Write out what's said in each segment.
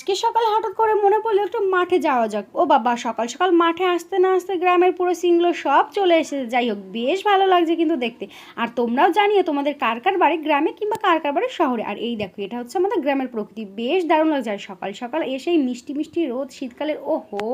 আজকে সকাল হঠাৎ করে মনে পড়ল একটু মাঠে যাওয়া যাক। ও বাবা, সকাল সকাল মাঠে আসতে না আসতে গ্রামের পুরো সিংগুলো সব চলে এসেছে। যাই হোক, বেশ ভালো লাগছে কিন্তু দেখতে। আর তোমরাও জানিও তোমাদের কার কার বাড়ি, গ্রামে কিংবা কার কার বাড়ি শহরে? আর এই দেখো, এটা হচ্ছে আমাদের গ্রামের প্রকৃতি। বেশ দারুণ লাগছে। আর সকাল সকাল এসেই মিষ্টি মিষ্টি রোদ শীতকালের। ওহো!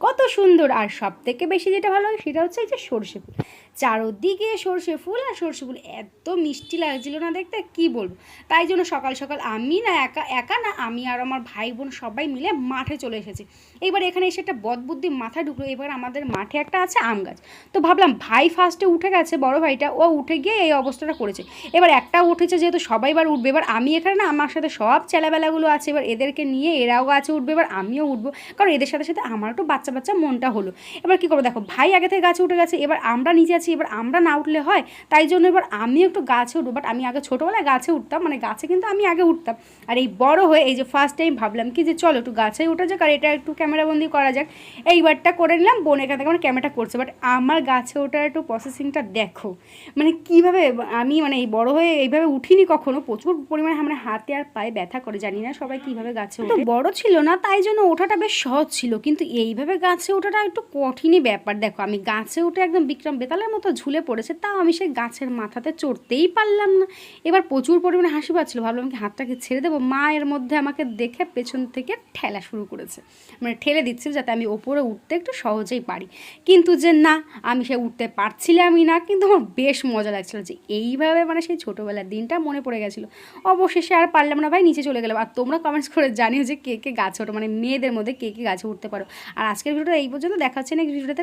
কত সুন্দর। আর সব থেকে বেশি যেটা ভালো লাগে সেটা হচ্ছে যে সর্ষে ফুল। চারোদিকে সর্ষে ফুল আর সর্ষে ফুল। এত মিষ্টি লাগছিল না দেখতে, কি বলব? তাই জন্য সকাল সকাল আমি না একা একা না, আমি আর আমার ভাই বোন সবাই মিলে মাঠে চলে এসেছি। এবার এখানে এসে একটা বদবুদ্ধি মাথা ঢুকলো। এবার আমাদের মাঠে একটা আছে আম গাছ। তো ভাবলাম ভাই ফার্স্টে উঠে গেছে, বড় ভাইটা। ও উঠে গিয়ে এই অবস্থাটা করেছে। এবার একটা উঠেছে যেহেতু সবাই এবার উঠবে। এবার আমি এখানে না, আমার সাথে সব চেলাবেলাগুলো আছে। এবার এদেরকে নিয়ে এরাও গাছে উঠবে। এবার আমিও উঠবো। কারণ এদের সাথে সাথে আমার একটু বাচ্চা বাচ্চা বাচ্চা মনটা হলো। এবার কী করব দেখো ভাই আগে থেকে গাছে উঠে গেছে এবার আমরা নিচে আছি এবার আমরা না উঠলে হয় তাই জন্য এবার আমি একটু গাছে উঠবো বাট আমি আগে ছোটোবেলায় গাছে উঠতাম মানে গাছে কিন্তু আমি আগে উঠতাম। আর এই বড় হয়ে এই যে ফার্স্ট টাইম ভাবলাম কি যে চলো একটু গাছেই উঠে যাক আর এটা একটু ক্যামেরাবন্দি করা যাক। এইবারটা করে নিলাম বোন এখান থেকে আমার ক্যামেরাটা করছে বাট আমার গাছে ওঠার একটু প্রসেসিংটা দেখো। মানে কীভাবে আমি মানে এই বড় হয়ে এইভাবে উঠিনি কখনো প্রচুর পরিমাণে আমার হাতে আর পায়ে ব্যথা করে জানি না সবাই কীভাবে গাছে ওঠে। বড় ছিল না তাই জন্য ওঠাটা বেশ সহজ ছিল কিন্তু এইভাবে গাছে ওঠাটা একটু কঠিনই ব্যাপার। দেখো, আমি গাছে উঠে একদম বিক্রম বেতালের মতো ঝুলে পড়েছে, তাও আমি সেই গাছের মাথাতে চড়তেই পারলাম না। এবার প্রচুর পরিমাণে হাসি পাচ্ছিল, ভাবলাম কি হাতটাকে ছেড়ে দেবো। মা এর মধ্যে আমাকে দেখে পেছন থেকে ঠেলা শুরু করেছে। মানে ঠেলে দিচ্ছিল যাতে আমি ওপরে উঠতে একটু সহজেই পারি। কিন্তু যে না, আমি সে উঠতে পারছিলামই না, কিন্তু আমার বেশ মজা লাগছিল যে এইভাবে মানে সেই ছোটোবেলার দিনটা মনে পড়ে গেছিল। অবশেষে আর পারলাম না ভাই, নিচে চলে গেলাম। আর তোমরা কমেন্টস করে জানিও যে কে কে গাছে ওঠো মানে মেয়েদের মধ্যে কে কে গাছে উঠতে পারো। আর আজকের ভিডিওটা এই পর্যন্ত। দেখাচ্ছে নেক্সট ভিডিওটাতে